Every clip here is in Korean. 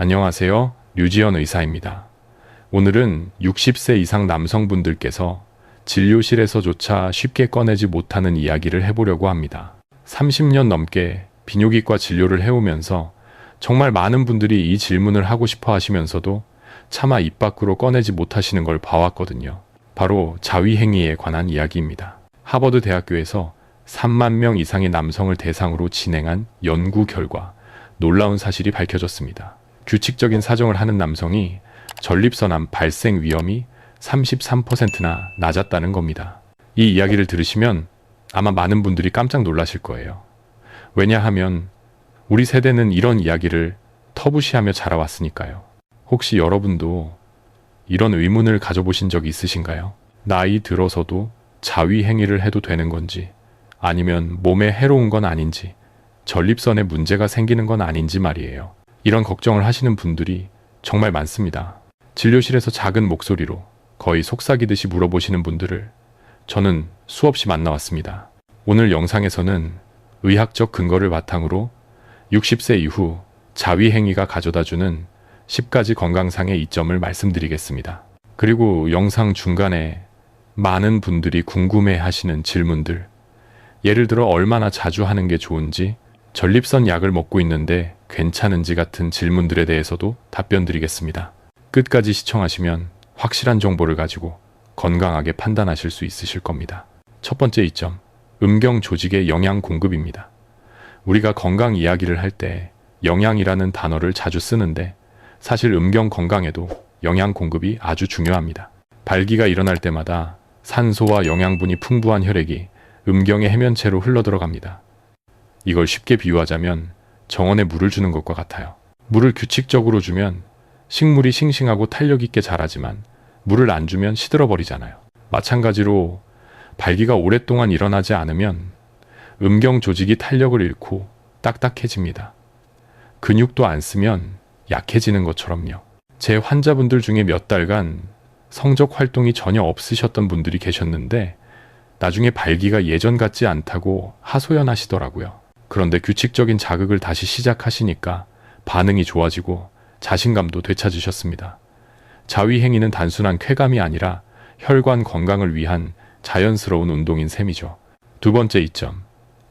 안녕하세요. 류지연 의사입니다. 오늘은 60세 이상 남성분들께서 진료실에서조차 쉽게 꺼내지 못하는 이야기를 해보려고 합니다. 30년 넘게 비뇨기과 진료를 해오면서 정말 많은 분들이 이 질문을 하고 싶어 하시면서도 차마 입 밖으로 꺼내지 못하시는 걸 봐왔거든요. 바로 자위행위에 관한 이야기입니다. 하버드 대학교에서 3만 명 이상의 남성을 대상으로 진행한 연구 결과 놀라운 사실이 밝혀졌습니다. 규칙적인 사정을 하는 남성이 전립선암 발생 위험이 33%나 낮았다는 겁니다. 이 이야기를 들으시면 아마 많은 분들이 깜짝 놀라실 거예요. 왜냐하면 우리 세대는 이런 이야기를 터부시하며 자라왔으니까요. 혹시 여러분도 이런 의문을 가져보신 적 있으신가요? 나이 들어서도 자위 행위를 해도 되는 건지, 아니면 몸에 해로운 건 아닌지, 전립선에 문제가 생기는 건 아닌지 말이에요. 이런 걱정을 하시는 분들이 정말 많습니다. 진료실에서 작은 목소리로 거의 속삭이듯이 물어보시는 분들을 저는 수없이 만나왔습니다. 오늘 영상에서는 의학적 근거를 바탕으로 60세 이후 자위 행위가 가져다주는 10가지 건강상의 이점을 말씀드리겠습니다. 그리고 영상 중간에 많은 분들이 궁금해 하시는 질문들, 예를 들어 얼마나 자주 하는 게 좋은지, 전립선 약을 먹고 있는데 괜찮은지 같은 질문들에 대해서도 답변 드리겠습니다. 끝까지 시청하시면 확실한 정보를 가지고 건강하게 판단하실 수 있으실 겁니다. 첫 번째 이점, 음경 조직의 영양 공급입니다. 우리가 건강 이야기를 할 때 영양이라는 단어를 자주 쓰는데 사실 음경 건강에도 영양 공급이 아주 중요합니다. 발기가 일어날 때마다 산소와 영양분이 풍부한 혈액이 음경의 해면체로 흘러들어갑니다. 이걸 쉽게 비유하자면 정원에 물을 주는 것과 같아요. 물을 규칙적으로 주면 식물이 싱싱하고 탄력 있게 자라지만 물을 안 주면 시들어 버리잖아요. 마찬가지로 발기가 오랫동안 일어나지 않으면 음경 조직이 탄력을 잃고 딱딱해집니다. 근육도 안 쓰면 약해지는 것처럼요. 제 환자분들 중에 몇 달간 성적 활동이 전혀 없으셨던 분들이 계셨는데 나중에 발기가 예전 같지 않다고 하소연하시더라고요. 그런데 규칙적인 자극을 다시 시작하시니까 반응이 좋아지고 자신감도 되찾으셨습니다. 자위 행위는 단순한 쾌감이 아니라 혈관 건강을 위한 자연스러운 운동인 셈이죠. 두 번째 이점.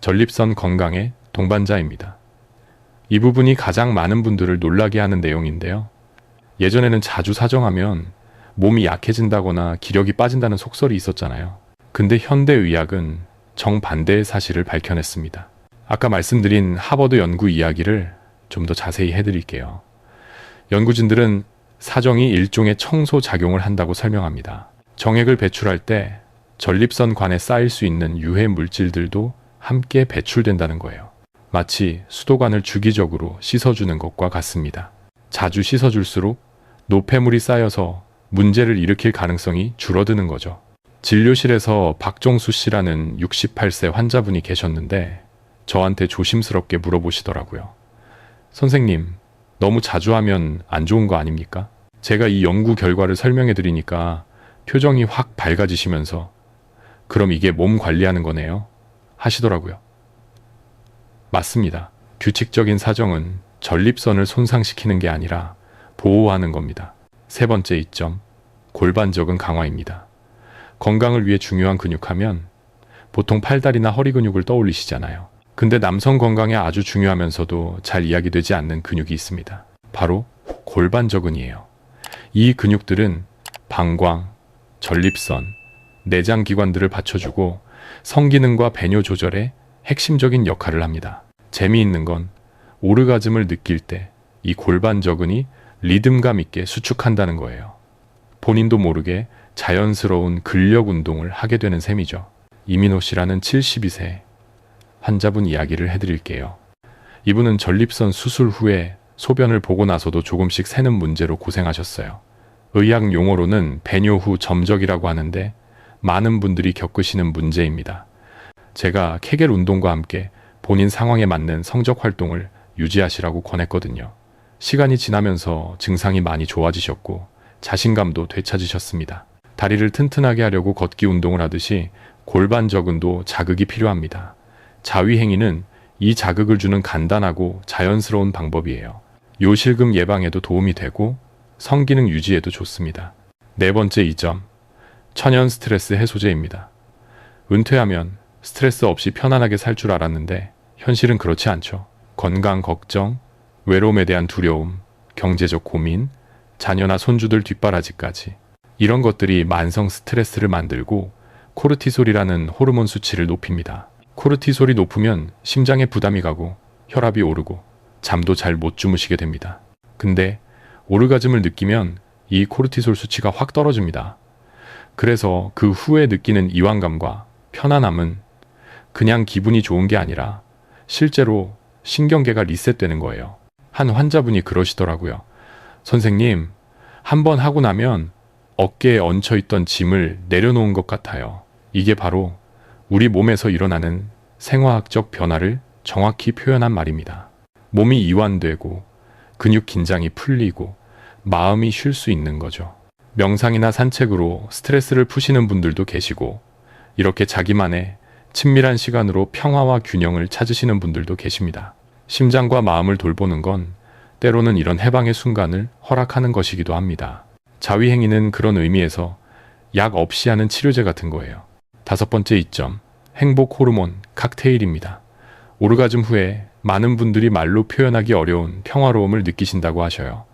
전립선 건강의 동반자입니다. 이 부분이 가장 많은 분들을 놀라게 하는 내용인데요. 예전에는 자주 사정하면 몸이 약해진다거나 기력이 빠진다는 속설이 있었잖아요. 근데 현대의학은 정반대의 사실을 밝혀냈습니다. 아까 말씀드린 하버드 연구 이야기를 좀 더 자세히 해드릴게요. 연구진들은 사정이 일종의 청소 작용을 한다고 설명합니다. 정액을 배출할 때 전립선 관에 쌓일 수 있는 유해 물질들도 함께 배출된다는 거예요. 마치 수도관을 주기적으로 씻어주는 것과 같습니다. 자주 씻어줄수록 노폐물이 쌓여서 문제를 일으킬 가능성이 줄어드는 거죠. 진료실에서 박정수 씨라는 68세 환자분이 계셨는데 저한테 조심스럽게 물어보시더라고요. 선생님, 너무 자주 하면 안 좋은 거 아닙니까? 제가 이 연구 결과를 설명해 드리니까 표정이 확 밝아지시면서 그럼 이게 몸 관리하는 거네요. 하시더라고요. 맞습니다. 규칙적인 사정은 전립선을 손상시키는 게 아니라 보호하는 겁니다. 세 번째 이점, 골반적은 강화입니다. 건강을 위해 중요한 근육하면 보통 팔다리나 허리 근육을 떠올리시잖아요. 근데 남성 건강에 아주 중요하면서도 잘 이야기되지 않는 근육이 있습니다. 바로 골반저근이에요. 이 근육들은 방광, 전립선, 내장 기관들을 받쳐주고 성기능과 배뇨 조절에 핵심적인 역할을 합니다. 재미있는 건 오르가즘을 느낄 때 이 골반 저근이 리듬감 있게 수축한다는 거예요. 본인도 모르게 자연스러운 근력 운동을 하게 되는 셈이죠. 이민호 씨라는 72세 환자분 이야기를 해드릴게요. 이분은 전립선 수술 후에 소변을 보고 나서도 조금씩 새는 문제로 고생하셨어요. 의학 용어로는 배뇨 후 점적이라고 하는데 많은 분들이 겪으시는 문제입니다. 제가 케겔 운동과 함께 본인 상황에 맞는 성적 활동을 유지하시라고 권했거든요. 시간이 지나면서 증상이 많이 좋아지셨고 자신감도 되찾으셨습니다. 다리를 튼튼하게 하려고 걷기 운동을 하듯이 골반 적응도 자극이 필요합니다. 자위 행위는 이 자극을 주는 간단하고 자연스러운 방법이에요. 요실금 예방에도 도움이 되고 성기능 유지에도 좋습니다. 네 번째 이점, 천연 스트레스 해소제입니다. 은퇴하면 스트레스 없이 편안하게 살 줄 알았는데 현실은 그렇지 않죠. 건강 걱정, 외로움에 대한 두려움, 경제적 고민, 자녀나 손주들 뒷바라지까지 이런 것들이 만성 스트레스를 만들고 코르티솔이라는 호르몬 수치를 높입니다. 코르티솔이 높으면 심장에 부담이 가고 혈압이 오르고 잠도 잘 못 주무시게 됩니다. 근데 오르가즘을 느끼면 이 코르티솔 수치가 확 떨어집니다. 그래서 그 후에 느끼는 이완감과 편안함은 그냥 기분이 좋은 게 아니라 실제로 신경계가 리셋되는 거예요. 한 환자분이 그러시더라고요. 선생님, 한 번 하고 나면 어깨에 얹혀 있던 짐을 내려놓은 것 같아요. 이게 바로 우리 몸에서 일어나는 생화학적 변화를 정확히 표현한 말입니다. 몸이 이완되고 근육 긴장이 풀리고 마음이 쉴 수 있는 거죠. 명상이나 산책으로 스트레스를 푸시는 분들도 계시고 이렇게 자기만의 친밀한 시간으로 평화와 균형을 찾으시는 분들도 계십니다. 심장과 마음을 돌보는 건 때로는 이런 해방의 순간을 허락하는 것이기도 합니다. 자위행위는 그런 의미에서 약 없이 하는 치료제 같은 거예요. 다섯 번째 이점, 행복 호르몬 칵테일입니다. 오르가즘 후에 많은 분들이 말로 표현하기 어려운 평화로움을 느끼신다고 하셔요.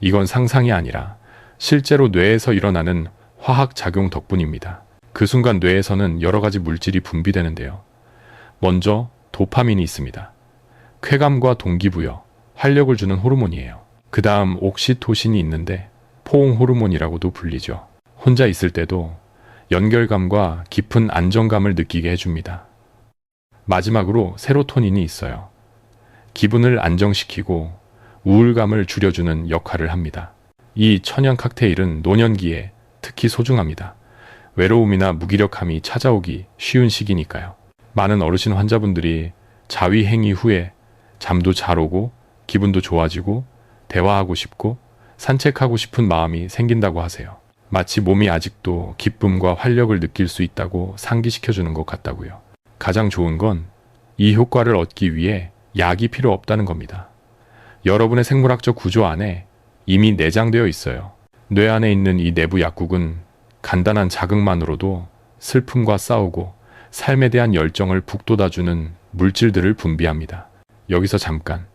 이건 상상이 아니라 실제로 뇌에서 일어나는 화학 작용 덕분입니다. 그 순간 뇌에서는 여러 가지 물질이 분비되는데요. 먼저 도파민이 있습니다. 쾌감과 동기부여, 활력을 주는 호르몬이에요. 그 다음 옥시토신이 있는데 포옹 호르몬이라고도 불리죠. 혼자 있을 때도 연결감과 깊은 안정감을 느끼게 해줍니다. 마지막으로 세로토닌이 있어요. 기분을 안정시키고 우울감을 줄여주는 역할을 합니다. 이 천연 칵테일은 노년기에 특히 소중합니다. 외로움이나 무기력함이 찾아오기 쉬운 시기니까요. 많은 어르신 환자분들이 자위 행위 후에 잠도 잘 오고 기분도 좋아지고 대화하고 싶고 산책하고 싶은 마음이 생긴다고 하세요. 마치 몸이 아직도 기쁨과 활력을 느낄 수 있다고 상기시켜주는 것 같다고요. 가장 좋은 건 이 효과를 얻기 위해 약이 필요 없다는 겁니다. 여러분의 생물학적 구조 안에 이미 내장되어 있어요. 뇌 안에 있는 이 내부 약국은 간단한 자극만으로도 슬픔과 싸우고 삶에 대한 열정을 북돋아주는 물질들을 분비합니다. 여기서 잠깐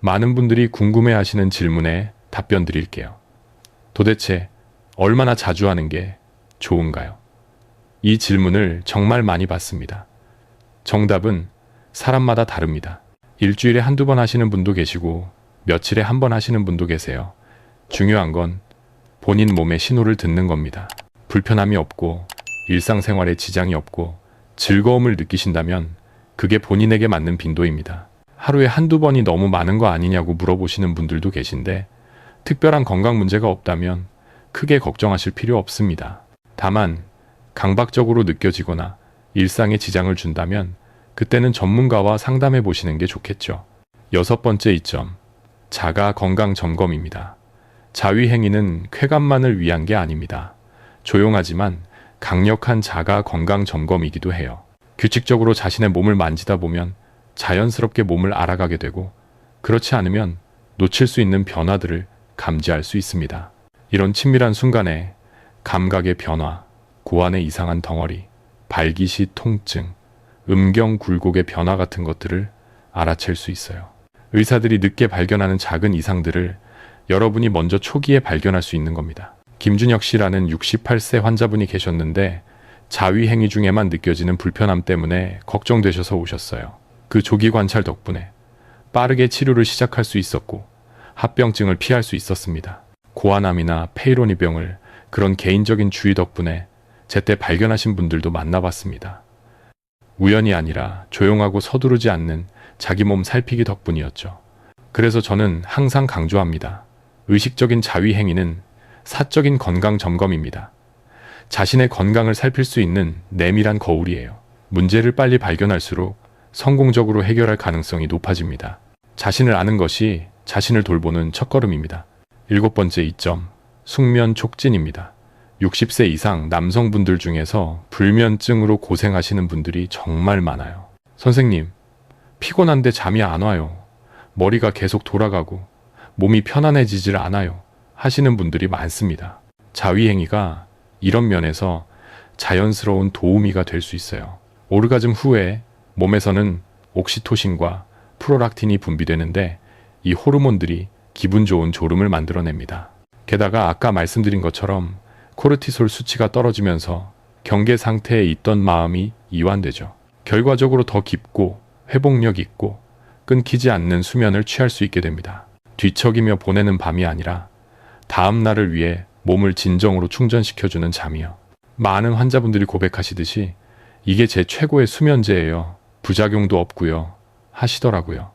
많은 분들이 궁금해 하시는 질문에 답변 드릴게요. 도대체 얼마나 자주 하는 게 좋은가요? 이 질문을 정말 많이 받습니다. 정답은 사람마다 다릅니다. 일주일에 한두 번 하시는 분도 계시고 며칠에 한 번 하시는 분도 계세요. 중요한 건 본인 몸의 신호를 듣는 겁니다. 불편함이 없고 일상생활에 지장이 없고 즐거움을 느끼신다면 그게 본인에게 맞는 빈도입니다. 하루에 한두 번이 너무 많은 거 아니냐고 물어보시는 분들도 계신데 특별한 건강 문제가 없다면 크게 걱정하실 필요 없습니다. 다만 강박적으로 느껴지거나 일상에 지장을 준다면 그때는 전문가와 상담해 보시는 게 좋겠죠. 여섯 번째 이점. 자가 건강 점검입니다. 자위 행위는 쾌감만을 위한 게 아닙니다. 조용하지만 강력한 자가 건강 점검이기도 해요. 규칙적으로 자신의 몸을 만지다 보면 자연스럽게 몸을 알아가게 되고 그렇지 않으면 놓칠 수 있는 변화들을 감지할 수 있습니다. 이런 친밀한 순간에 감각의 변화, 고환의 이상한 덩어리, 발기시 통증, 음경 굴곡의 변화 같은 것들을 알아챌 수 있어요. 의사들이 늦게 발견하는 작은 이상들을 여러분이 먼저 초기에 발견할 수 있는 겁니다. 김준혁 씨라는 68세 환자분이 계셨는데 자위 행위 중에만 느껴지는 불편함 때문에 걱정되셔서 오셨어요. 그 조기 관찰 덕분에 빠르게 치료를 시작할 수 있었고 합병증을 피할 수 있었습니다. 고아남이나 페이로니병을 그런 개인적인 주의 덕분에 제때 발견하신 분들도 만나봤습니다. 우연이 아니라 조용하고 서두르지 않는 자기 몸 살피기 덕분이었죠. 그래서 저는 항상 강조합니다. 의식적인 자위 행위는 사적인 건강 점검입니다. 자신의 건강을 살필 수 있는 내밀한 거울이에요. 문제를 빨리 발견할수록 성공적으로 해결할 가능성이 높아집니다. 자신을 아는 것이 자신을 돌보는 첫걸음입니다. 일곱 번째 이점, 숙면 촉진입니다. 60세 이상 남성분들 중에서 불면증으로 고생하시는 분들이 정말 많아요. 선생님, 피곤한데 잠이 안 와요. 머리가 계속 돌아가고 몸이 편안해지질 않아요. 하시는 분들이 많습니다. 자위행위가 이런 면에서 자연스러운 도우미가 될 수 있어요. 오르가즘 후에 몸에서는 옥시토신과 프로락틴이 분비되는데 이 호르몬들이 기분 좋은 졸음을 만들어냅니다. 게다가 아까 말씀드린 것처럼 코르티솔 수치가 떨어지면서 경계 상태에 있던 마음이 이완되죠. 결과적으로 더 깊고 회복력 있고 끊기지 않는 수면을 취할 수 있게 됩니다. 뒤척이며 보내는 밤이 아니라 다음 날을 위해 몸을 진정으로 충전시켜주는 잠이요. 많은 환자분들이 고백하시듯이 이게 제 최고의 수면제예요. 부작용도 없고요. 하시더라고요.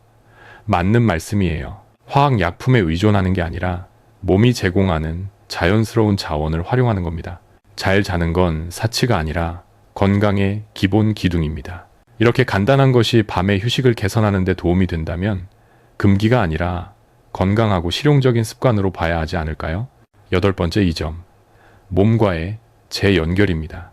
맞는 말씀이에요. 화학 약품에 의존하는 게 아니라 몸이 제공하는 자연스러운 자원을 활용하는 겁니다. 잘 자는 건 사치가 아니라 건강의 기본 기둥입니다. 이렇게 간단한 것이 밤의 휴식을 개선하는 데 도움이 된다면 금기가 아니라 건강하고 실용적인 습관으로 봐야 하지 않을까요? 여덟 번째 이 점. 몸과의 재연결입니다.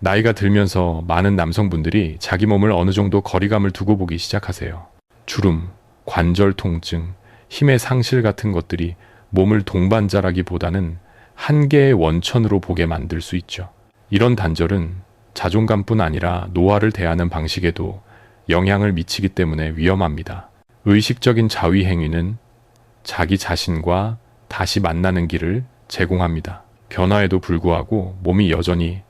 나이가 들면서 많은 남성분들이 자기 몸을 어느 정도 거리감을 두고 보기 시작하세요. 주름, 관절 통증, 힘의 상실 같은 것들이 몸을 동반자라기보다는 한계의 원천으로 보게 만들 수 있죠. 이런 단절은 자존감뿐 아니라 노화를 대하는 방식에도 영향을 미치기 때문에 위험합니다. 의식적인 자위 행위는 자기 자신과 다시 만나는 길을 제공합니다. 변화에도 불구하고 몸이 여전히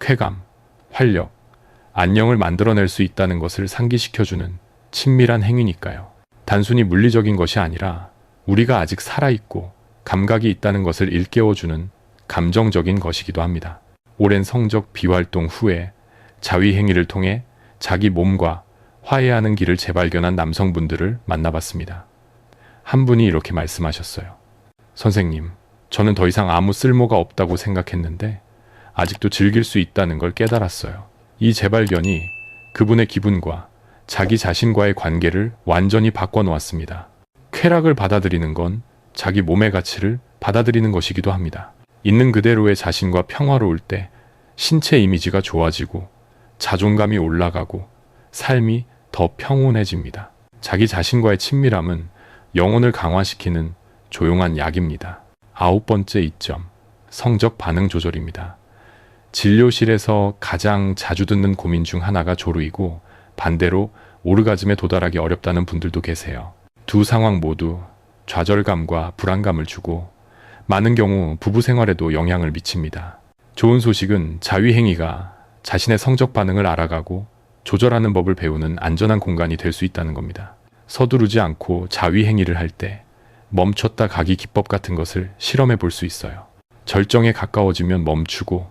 쾌감, 활력, 안녕을 만들어낼 수 있다는 것을 상기시켜주는 친밀한 행위니까요. 단순히 물리적인 것이 아니라 우리가 아직 살아있고 감각이 있다는 것을 일깨워주는 감정적인 것이기도 합니다. 오랜 성적 비활동 후에 자위 행위를 통해 자기 몸과 화해하는 길을 재발견한 남성분들을 만나봤습니다. 한 분이 이렇게 말씀하셨어요. 선생님, 저는 더 이상 아무 쓸모가 없다고 생각했는데 아직도 즐길 수 있다는 걸 깨달았어요. 이 재발견이 그분의 기분과 자기 자신과의 관계를 완전히 바꿔놓았습니다. 쾌락을 받아들이는 건 자기 몸의 가치를 받아들이는 것이기도 합니다. 있는 그대로의 자신과 평화로울 때 신체 이미지가 좋아지고 자존감이 올라가고 삶이 더 평온해집니다. 자기 자신과의 친밀함은 영혼을 강화시키는 조용한 약입니다. 아홉 번째 이점, 성적 반응 조절입니다. 진료실에서 가장 자주 듣는 고민 중 하나가 조루이고 반대로 오르가즘에 도달하기 어렵다는 분들도 계세요. 두 상황 모두 좌절감과 불안감을 주고 많은 경우 부부 생활에도 영향을 미칩니다. 좋은 소식은 자위행위가 자신의 성적 반응을 알아가고 조절하는 법을 배우는 안전한 공간이 될 수 있다는 겁니다. 서두르지 않고 자위행위를 할 때 멈췄다 가기 기법 같은 것을 실험해 볼 수 있어요. 절정에 가까워지면 멈추고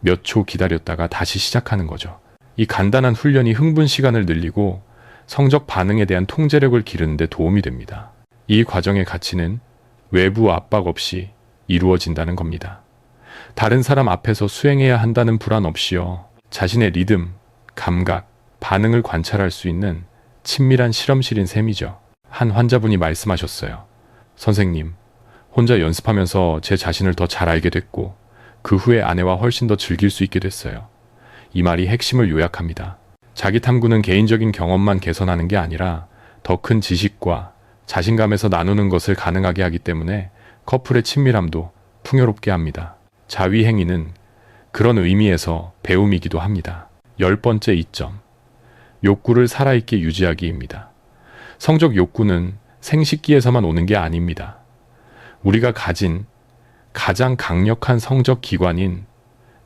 몇 초 기다렸다가 다시 시작하는 거죠. 이 간단한 훈련이 흥분 시간을 늘리고 성적 반응에 대한 통제력을 기르는 데 도움이 됩니다. 이 과정의 가치는 외부 압박 없이 이루어진다는 겁니다. 다른 사람 앞에서 수행해야 한다는 불안 없이요. 자신의 리듬, 감각, 반응을 관찰할 수 있는 친밀한 실험실인 셈이죠. 한 환자분이 말씀하셨어요. 선생님, 혼자 연습하면서 제 자신을 더 잘 알게 됐고, 그 후에 아내와 훨씬 더 즐길 수 있게 됐어요. 이 말이 핵심을 요약합니다. 자기 탐구는 개인적인 경험만 개선하는 게 아니라 더 큰 지식과 자신감에서 나누는 것을 가능하게 하기 때문에 커플의 친밀함도 풍요롭게 합니다. 자위 행위는 그런 의미에서 배움이기도 합니다. 열 번째 이점. 욕구를 살아있게 유지하기입니다. 성적 욕구는 생식기에서만 오는 게 아닙니다. 우리가 가진 가장 강력한 성적 기관인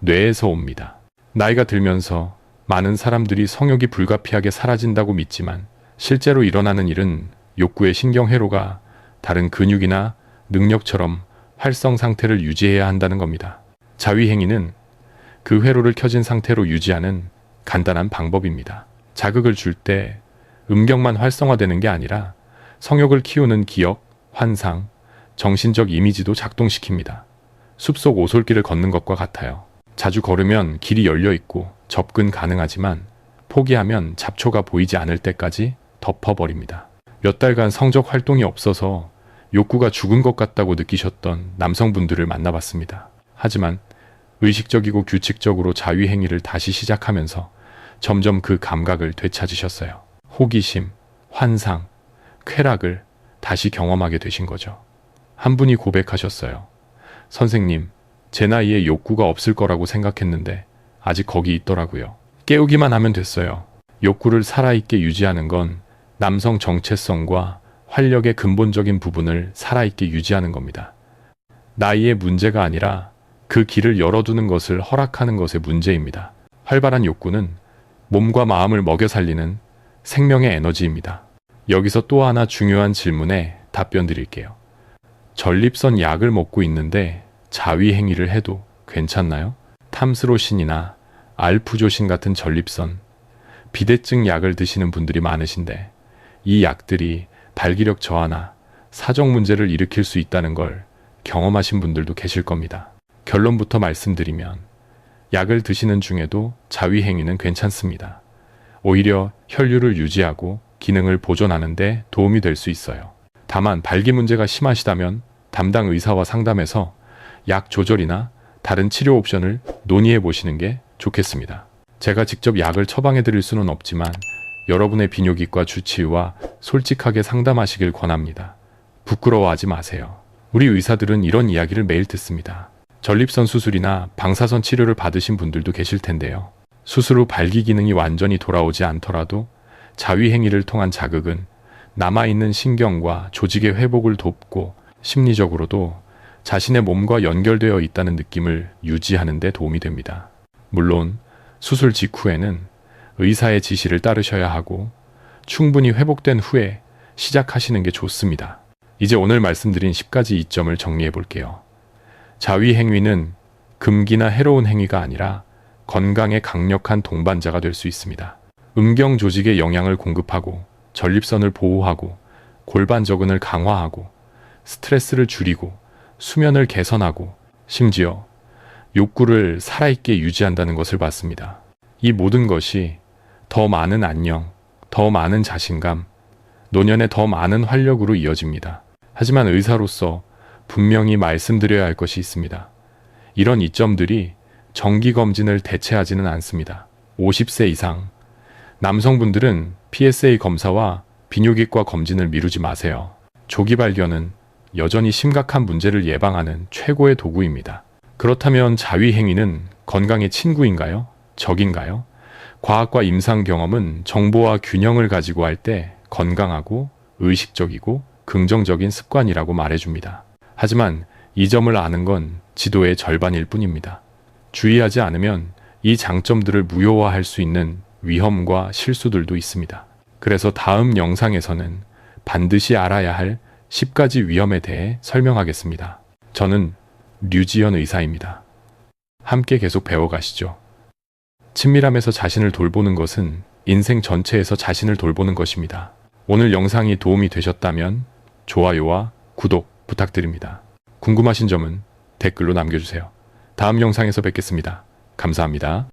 뇌에서 옵니다. 나이가 들면서 많은 사람들이 성욕이 불가피하게 사라진다고 믿지만 실제로 일어나는 일은 욕구의 신경회로가 다른 근육이나 능력처럼 활성 상태를 유지해야 한다는 겁니다. 자위행위는 그 회로를 켜진 상태로 유지하는 간단한 방법입니다. 자극을 줄 때 음경만 활성화되는 게 아니라 성욕을 키우는 기억, 환상, 정신적 이미지도 작동시킵니다. 숲속 오솔길을 걷는 것과 같아요. 자주 걸으면 길이 열려 있고 접근 가능하지만 포기하면 잡초가 보이지 않을 때까지 덮어버립니다. 몇 달간 성적 활동이 없어서 욕구가 죽은 것 같다고 느끼셨던 남성분들을 만나봤습니다. 하지만 의식적이고 규칙적으로 자위 행위를 다시 시작하면서 점점 그 감각을 되찾으셨어요. 호기심, 환상, 쾌락을 다시 경험하게 되신 거죠. 한 분이 고백하셨어요. 선생님, 제 나이에 욕구가 없을 거라고 생각했는데 아직 거기 있더라고요. 깨우기만 하면 됐어요. 욕구를 살아있게 유지하는 건 남성 정체성과 활력의 근본적인 부분을 살아있게 유지하는 겁니다. 나이의 문제가 아니라 그 길을 열어두는 것을 허락하는 것의 문제입니다. 활발한 욕구는 몸과 마음을 먹여 살리는 생명의 에너지입니다. 여기서 또 하나 중요한 질문에 답변 드릴게요. 전립선 약을 먹고 있는데 자위 행위를 해도 괜찮나요? 탐스로신이나 알프조신 같은 전립선, 비대증 약을 드시는 분들이 많으신데 이 약들이 발기력 저하나 사정 문제를 일으킬 수 있다는 걸 경험하신 분들도 계실 겁니다. 결론부터 말씀드리면 약을 드시는 중에도 자위 행위는 괜찮습니다. 오히려 혈류를 유지하고 기능을 보존하는데 도움이 될 수 있어요. 다만 발기 문제가 심하시다면 담당 의사와 상담해서 약 조절이나 다른 치료 옵션을 논의해 보시는 게 좋겠습니다. 제가 직접 약을 처방해 드릴 수는 없지만 여러분의 비뇨기과 주치의와 솔직하게 상담하시길 권합니다. 부끄러워하지 마세요. 우리 의사들은 이런 이야기를 매일 듣습니다. 전립선 수술이나 방사선 치료를 받으신 분들도 계실 텐데요. 수술 후 발기 기능이 완전히 돌아오지 않더라도 자위 행위를 통한 자극은 남아있는 신경과 조직의 회복을 돕고 심리적으로도 자신의 몸과 연결되어 있다는 느낌을 유지하는 데 도움이 됩니다. 물론 수술 직후에는 의사의 지시를 따르셔야 하고 충분히 회복된 후에 시작하시는 게 좋습니다. 이제 오늘 말씀드린 10가지 이점을 정리해 볼게요. 자위 행위는 금기나 해로운 행위가 아니라 건강에 강력한 동반자가 될 수 있습니다. 음경 조직에 영양을 공급하고 전립선을 보호하고 골반 저근을 강화하고 스트레스를 줄이고 수면을 개선하고 심지어 욕구를 살아있게 유지한다는 것을 봤습니다. 이 모든 것이 더 많은 안녕, 더 많은 자신감, 노년에 더 많은 활력으로 이어집니다. 하지만 의사로서 분명히 말씀드려야 할 것이 있습니다. 이런 이점들이 정기검진을 대체하지는 않습니다. 50세 이상, 남성분들은 PSA 검사와 비뇨기과 검진을 미루지 마세요. 조기 발견은 여전히 심각한 문제를 예방하는 최고의 도구입니다. 그렇다면 자위 행위는 건강의 친구인가요? 적인가요? 과학과 임상 경험은 정보와 균형을 가지고 할 때 건강하고 의식적이고 긍정적인 습관이라고 말해줍니다. 하지만 이 점을 아는 건 지도의 절반일 뿐입니다. 주의하지 않으면 이 장점들을 무효화할 수 있는 위험과 실수들도 있습니다. 그래서 다음 영상에서는 반드시 알아야 할 10가지 위험에 대해 설명하겠습니다. 저는 류지연 의사입니다. 함께 계속 배워가시죠. 친밀함에서 자신을 돌보는 것은 인생 전체에서 자신을 돌보는 것입니다. 오늘 영상이 도움이 되셨다면 좋아요와 구독 부탁드립니다. 궁금하신 점은 댓글로 남겨주세요. 다음 영상에서 뵙겠습니다. 감사합니다.